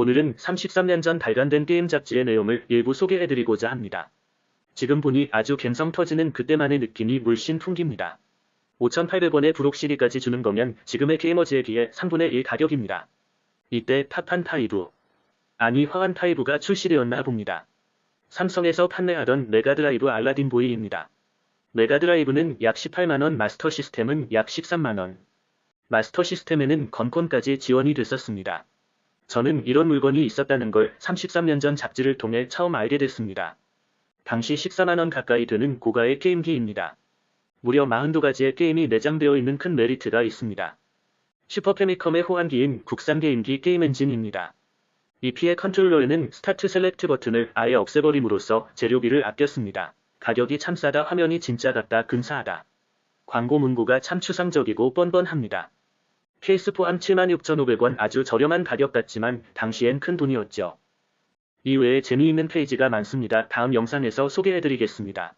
오늘은 33년 전 발간된 게임 잡지의 내용을 일부 소개해드리고자 합니다. 지금 보니 아주 갬성 터지는 그때만의 느낌이 물씬 풍깁니다. 5,800원에 브록시리까지 주는 거면 지금의 게이머즈에 비해 3분의 1 가격입니다. 이때 탑한 타이브, 아니 화한 타이브가 출시되었나 봅니다. 삼성에서 판매하던 메가드라이브 알라딘 보이입니다. 메가드라이브는 약 18만원, 마스터 시스템은 약 13만원. 마스터 시스템에는 건콘까지 지원이 됐었습니다. 저는 이런 물건이 있었다는 걸 33년 전 잡지를 통해 처음 알게 됐습니다. 당시 14만원 가까이 되는 고가의 게임기입니다. 무려 42가지의 게임이 내장되어 있는 큰 메리트가 있습니다. 슈퍼 패미컴의 호환기인 국산 게임기 게임 엔진입니다. EP의 컨트롤러에는 스타트 셀렉트 버튼을 아예 없애버림으로써 재료비를 아꼈습니다. 가격이 참 싸다 화면이 진짜 같다 근사하다. 광고 문구가 참 추상적이고 뻔뻔합니다. 케이스 포함 76,500원 아주 저렴한 가격 같지만 당시엔 큰 돈이었죠. 이외에 재미있는 페이지가 많습니다. 다음 영상에서 소개해드리겠습니다.